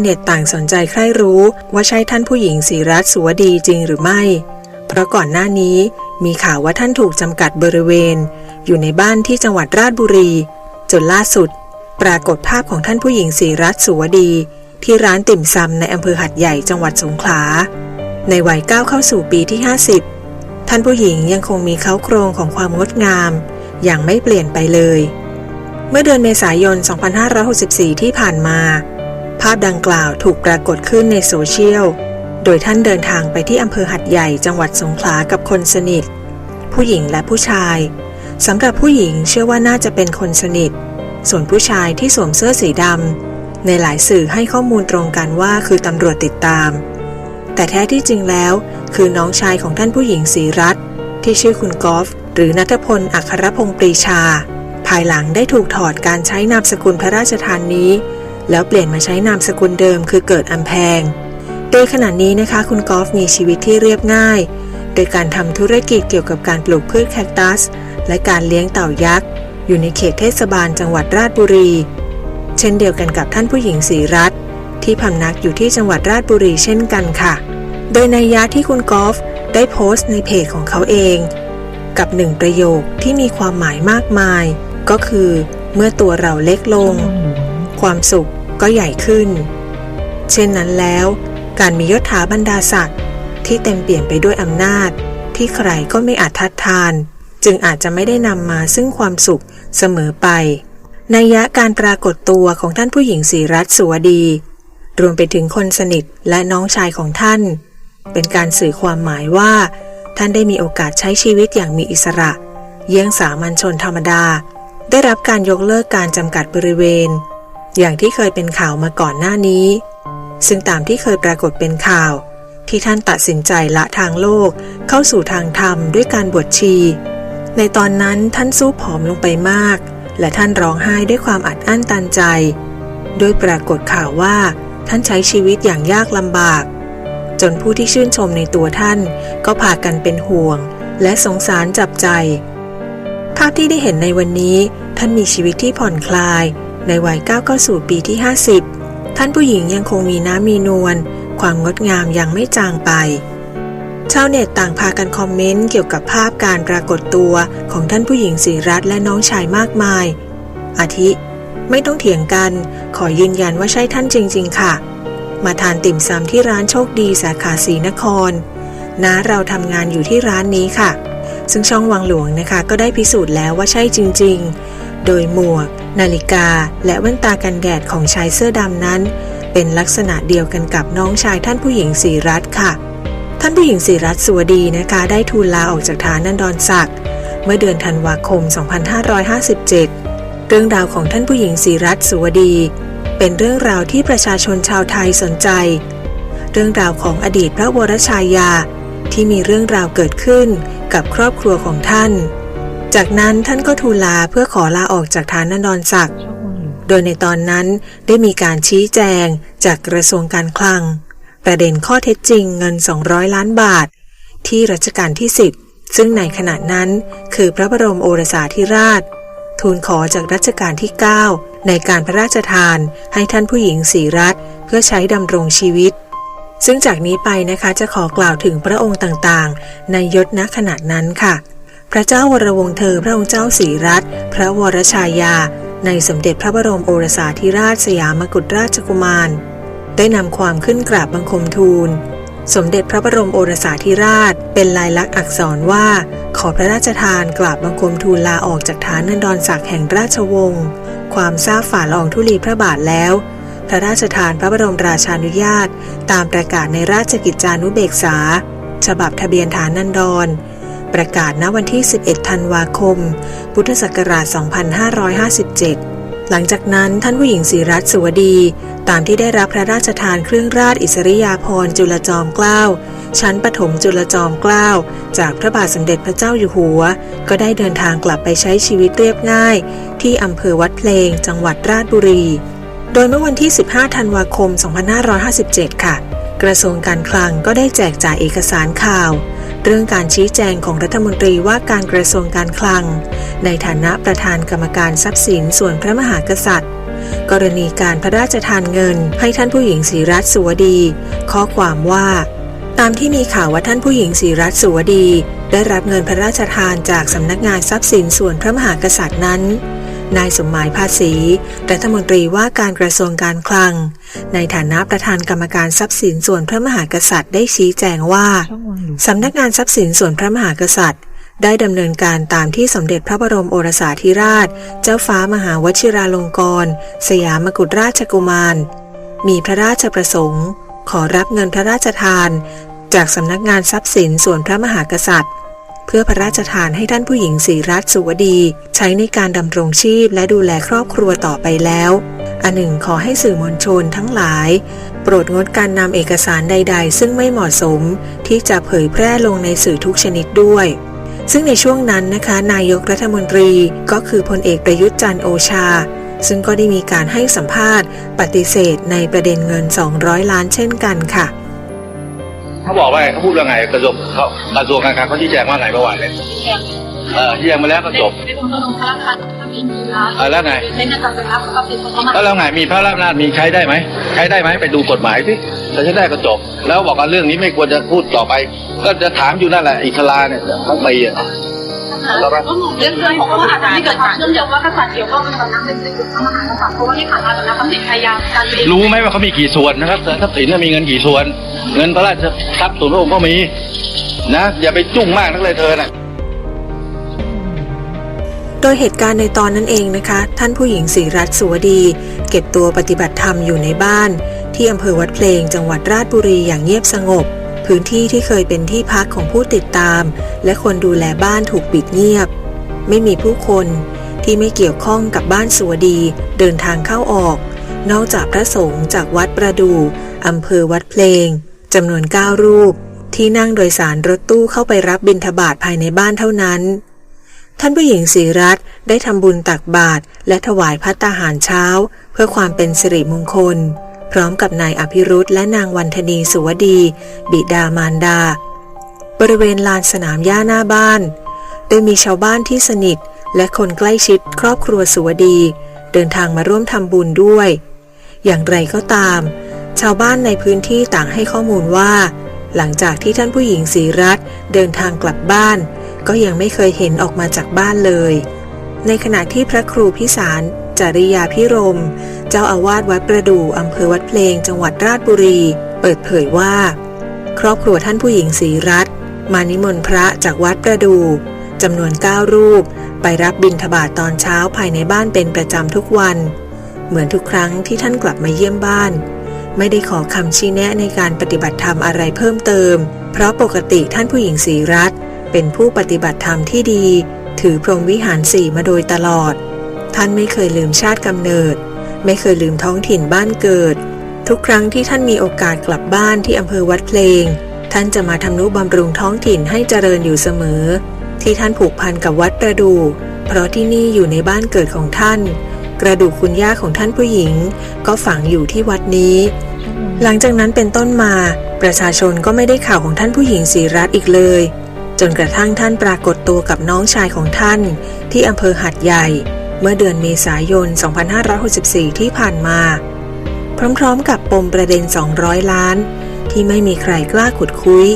เน็ตต่างสนใจใคร่รู้ว่าใช่ท่านผู้หญิงศรีรัตสุวดีจริงหรือไม่ เพราะก่อนหน้านี้มีข่าวว่าท่านถูกจำกัดบริเวณ อยู่ในบ้านที่จังหวัดราชบุรี จนล่าสุด ปรากฏภาพของท่านผู้หญิงศรีรัตสุวดี ที่ร้านติ่มซำในอำเภอหัดใหญ่จังหวัดสงขลา ในวัยก้าวเข้าสู่ปีที่ 50 ท่านผู้หญิงยังคงมีเขาโครงของความงดงาม อย่างไม่เปลี่ยนไปเลย เมื่อเดือนเมษายน 2564 ที่ผ่านมา ภาพดังกล่าวถูกปรากฏขึ้นในโซเชียล โดยท่านเดินทางไปที่อำเภอหัดใหญ่จังหวัดสงขลากับคนสนิท ผู้หญิงและผู้ชายสำหรับผู้หญิงเชื่อว่าน่าจะเป็นคนสนิท ส่วนผู้ชายที่สวมเสื้อสีดำในหลายสื่อให้ข้อมูลตรงกันว่าคือตำรวจติดตาม แต่แท้ที่จริงแล้ว คือน้องชายของท่านผู้หญิงสีรัตที่ชื่อคุณกอล์ฟหรือนัทพลอัครพงศ์ปรีชา ภายหลังได้ถูกถอดการใช้นามสกุลพระราชทานนี้ แล้วเปลี่ยนมาใช้นามสกุลเดิมคือเกิดอัมแพง โดยขณะนี้นะคะคุณกอล์ฟมีชีวิตที่เรียบง่าย โดยการทำธุรกิจเกี่ยวกับการปลูกพืชแคคตัส และการเลี้ยงเต่ายักษ์ อยู่ในเขตเทศบาลจังหวัดราชบุรี เช่นเดียวกันกับท่านผู้หญิงศรีรัตน์ที่พำนักอยู่ที่จังหวัดราชบุรีเช่นกันค่ะ โดยในยะที่คุณกอล์ฟได้โพสต์ในเพจของเขาเอง กับหนึ่งประโยคที่มีความหมายมากมาย ก็คือ เมื่อตัวเราเล็กลง ความสุข ก็ใหญ่ขึ้น เช่นนั้นแล้ว การมียศถาบรรดาศักดิ์ที่เต็มเปลี่ยนไปด้วยอำนาจ ที่ใครก็ไม่อาจทัดทาน จึงอาจจะไม่ได้นำมาซึ่งความสุขเสมอไปนัยยะการปรากฏตัวของท่านผู้หญิงศรีรัตสวดี รวมไปถึงคนสนิทและน้องชายของท่าน เป็นการสื่อความหมายว่า ท่านได้มีโอกาสใช้ชีวิตอย่างมีอิสระ เยี่ยงสามัญชนธรรมดา ได้รับการยกเลิกการจำกัดบริเวณ อย่างที่เคยเป็นข่าวมาก่อนหน้านี้ ซึ่งตามที่เคยปรากฏเป็นข่าว ที่ท่านตัดสินใจละทางโลกเข้าสู่ทางธรรมด้วยการบวชชี ในตอนนั้นท่านสู้ผอมลงไปมาก และท่านร้องไห้ด้วยความอัดอั้นตันใจโดยปรากฏข่าวว่า ท่านใช้ชีวิตอย่างยากลำบาก จนผู้ที่ชื่นชมในตัวท่านก็พากันเป็นห่วง และสงสารจับใจ ภาพที่ได้เห็นในวันนี้ท่านมีชีวิตที่ผ่อนคลาย ในวัยก้าวเข้าสู่ปีที่ 50 ท่านผู้หญิงยังคงมีน้ำมีนวลความงดงามยังไม่จางไป ชาวเน็ตต่างพากันคอมเมนต์เกี่ยวกับภาพการปรากฏตัวของท่านผู้หญิงศรีรัตและน้องชายมากมาย อาทิ ไม่ต้องเถียงกัน ขอยืนยันว่าใช่ท่านจริง ๆ ค่ะ มาทานติ่มซำที่ร้านโชคดีสาขาศรีนครนะเราทำงานอยู่ที่ร้านนี้ค่ะ ซึ่งช่องวังหลวงนะคะ ก็ได้พิสูจน์แล้วว่าใช่จริง ๆ โดยหมวก นาฬิกา และแว่นตากันแดดของชายเสื้อดำนั้น เป็นลักษณะเดียวกันกับน้องชายท่านผู้หญิงศรีรัตค่ะ ท่านผู้หญิงศรีรัตสวดีนะคะ ได้ทูลลาออกจากฐานนันดรศักดิ์เมื่อเดือนธันวาคม 2557 เรื่องราวของท่านผู้หญิงศรีรัตสวดี เป็นเรื่องราวที่ประชาชนชาวไทยสนใจ เรื่องราวของอดีตพระวรชายาที่มีเรื่องราวเกิดขึ้นกับครอบครัวของท่าน จากนั้นท่านก็ทูลลาเพื่อขอลาออกจากฐานนันดรศักดิ์โดยในตอนนั้นได้มีการชี้แจงจากกระทรวงการคลัง ประเด็นข้อเท็จจริงเงิน 200 ล้านบาท ที่รัชกาลที่ 10 ซึ่งในขณะนั้นคือพระบรมโอรสาธิราช ทูลขอจากรัชกาลที่ 9 ในการพระราชทานให้ท่านผู้หญิงศรีรัตน์เพื่อใช้ดำรงชีวิต ซึ่งจากนี้ไปนะคะจะขอกล่าวถึงพระองค์ต่างๆ ในยศณขณะนั้นค่ะ พระเจ้าวรวงเธอพระองค์เจ้าศรีรัตพระวรชายา ในสมเด็จพระบรมโอรสาธิราชสยามกุฎราชกุมาร ได้นำความขึ้นกราบบังคมทูล สมเด็จพระบรมโอรสาธิราช เป็นลายลักษณ์อักษรว่า ขอพระราชทานกราบบังคมทูลลาออกจากฐานนันดรศักดิ์แห่งราชวงศ์ความทราบฝ่าละอองธุลีพระบาทแล้ว พระราชทานพระบรมราชานุญาต ตามประกาศในราชกิจจานุเบกษา ฉบับทะเบียนฐานนันดร ประกาศณวันที่ 11 ธันวาคม พุทธศักราช 2557 หลังจากนั้นท่านผู้หญิงศรีรัตน์สุวดี ตามที่ได้รับพระราชทานเครื่องราชอิสริยาภรณ์จุลจอมเกล้าชั้นปฐมจุลจอมเกล้าจากพระบาทสมเด็จพระเจ้าอยู่หัว ก็ได้เดินทางกลับไปใช้ชีวิตเรียบง่าย ที่อำเภอวัดเพลง จังหวัดราชบุรี โดยเมื่อวันที่ 15 ธันวาคม 2557 ค่ะ กระทรวงการคลังก็ได้แจกจ่ายเอกสารข่าว เรื่องการชี้แจงของรัฐมนตรีว่าการกระทรวงการคลัง ในฐานะประธานกรรมการทรัพย์สินส่วนพระมหากษัตริย์ กรณีการพระราชทานเงินให้ท่านผู้หญิงศรีรัตน์สุวดี ข้อความว่า ตามที่มีข่าวว่าท่านผู้หญิงศรีรัตน์สุวดี ได้รับเงินพระราชทานจากสำนักงานทรัพย์สินส่วนพระมหากษัตริย์นั้น นายสมหมายภาษีรัฐมนตรีว่าการกระทรวงการคลัง ในฐานะประธานกรรมการทรัพย์สินส่วนพระมหากษัตริย์ได้ชี้แจงว่า สำนักงานทรัพย์สินส่วนพระมหากษัตริย์ ได้ดำเนินการตามที่สมเด็จพระบรมโอรสาธิราช เจ้าฟ้ามหาวชิราลงกรณ์สยามกุฎราชกุมาร มีพระราชประสงค์ ขอรับเงินพระราชทาน จากสำนักงานทรัพย์สินส่วนพระมหากษัตริย์ เพื่อพระราชทานให้ท่านผู้หญิงศรีรัตน์สุวดี ใช้ในการดำรงชีพและดูแลครอบครัวต่อไปแล้ว อันหนึ่งขอให้สื่อมวลชนทั้งหลาย โปรดงดการนำเอกสารใด ๆ ซึ่งไม่เหมาะสม ที่จะเผยแพร่ลงในสื่อทุกชนิดด้วย ซึ่งในช่วงนั้นนะคะ นายกรัฐมนตรีก็คือพลเอกประยุทธ์จันโอชา ซึ่งก็ได้มีการให้สัมภาษณ์ ปฏิเสธในประเด็นเงิน 200 ล้านเช่นกันค่ะ เขาบอกว่าเขาพูดว่าไงกระทรวงเขากระทรวงการคลังเขาชี้แจงว่าไงเมื่อวานเลยเออชี้แจงมาแล้วก็จบเป็นคนลงพระราชทานถ้ามีมีร้านเออแล้วไงในการไปรับก็เป็นคนเข้ามาแล้วแล้วไงมีพระราชอำนาจมีใช้ได้ไหมใช้ได้ไหมไปดูกฎหมายสิถ้าใช้ได้ก็จบ แล้วบอกว่าเรื่องนี้ไม่ควรจะพูดต่อไป ก็จะถามอยู่นั่นแหละอิสลาเนี่ยทั้งปีอะ แล้วก็เรื่องเรื่องของว่าอาจจะไม่เกิดความเชื่อมโยงว่ากษัตริย์เกี่ยวข้องกับสำนักเป็นสิทธิ์พระมหากษัตริย์เพราะว่าที่ผ่านมาสำนักทรัพย์สินพยายามการเองรู้ไหมว่าเขามีกี่ส่วนนะครับทรัพย์สินน่ะมีเงินกี่ส่วน เงินพระราชทรัพย์ส่วนพระองค์ก็มีนะอย่าไปจุ้งมากนักเลยเธอน่ะโดยเหตุการณ์ในตอนนั้นเองนะคะ ท่านผู้หญิงศรีรัตน์สุวดี เก็บตัวปฏิบัติธรรมอยู่ในบ้าน ที่อำเภอวัดเพลงจังหวัดราชบุรีอย่างเงียบสงบ พื้นที่ที่เคยเป็นที่พักของผู้ติดตาม และคนดูแลบ้านถูกปิดเงียบ ไม่มีผู้คนที่ไม่เกี่ยวข้องกับบ้านสุวดีเดินทางเข้าออก นอกจากพระสงฆ์จากวัดประดู่อำเภอวัดเพลงจำนวน 9 รูป ที่นั่งโดยสารรถตู้เข้าไปรับบิณฑบาตภายในบ้านเท่านั้น ท่านผู้หญิงศรีรัตน์ได้ทำบุญตักบาตรและถวายพัตตาหารเช้า เพื่อความเป็นสิริมงคล พร้อมกับนายอภิรุธและนางวันธนีสุวดี บิดามารดา บริเวณลานสนามหญ้าหน้าบ้าน โดยมีชาวบ้านที่สนิท และคนใกล้ชิดครอบครัวสุวดี เดินทางมาร่วมทำบุญด้วย อย่างไรก็ตาม ชาวบ้านในพื้นที่ต่างให้ข้อมูลว่า หลังจากที่ท่านผู้หญิงศรีรัตน์เดินทางกลับบ้าน ก็ยังไม่เคยเห็นออกมาจากบ้านเลย ในขณะที่พระครูพิสารจริยาพิรม เจ้าอาวาสวัดประดู่อำเภอวัดเพลงจังหวัดราชบุรี เปิดเผยว่า ครอบครัวท่านผู้หญิงศรีรัตน์มานิมนต์พระจากวัดประดู่จำนวน 9 รูป ไปรับบิณฑบาตตอนเช้าภายในบ้านเป็นประจำทุกวัน เหมือนทุกครั้งที่ท่านกลับมาเยี่ยมบ้าน ไม่ได้ขอคำชี้แนะในการปฏิบัติธรรมอะไรเพิ่มเติม เพราะปกติท่านผู้หญิงศรีรัตน์เป็นผู้ปฏิบัติธรรมที่ดี ถือพรหมวิหารสี่มาโดยตลอด ท่านไม่เคยลืมชาติกำเนิด ไม่เคยลืมท้องถิ่นบ้านเกิด ทุกครั้งที่ท่านมีโอกาสกลับบ้านที่อำเภอวัดเพลง ท่านจะมาทำนุบำรุงท้องถิ่นให้เจริญอยู่เสมอ ที่ท่านผูกพันกับวัดประดู เพราะที่นี่อยู่ในบ้านเกิดของท่าน กระดูกคุณย่าของท่านผู้หญิง ก็ฝังอยู่ที่วัดนี้ หลังจากนั้นเป็นต้นมา ประชาชนก็ไม่ได้ข่าวของท่านผู้หญิงศรีรัตน์อีกเลย จนกระทั่งท่านปรากฏตัวกับน้องชายของท่าน ที่อำเภอหัดใหญ่ เมื่อเดือนเมษายน 2564 ที่ผ่านมา พร้อมๆกับปมประเด็น 200 ล้าน ที่ไม่มีใครกล้าขุดคุย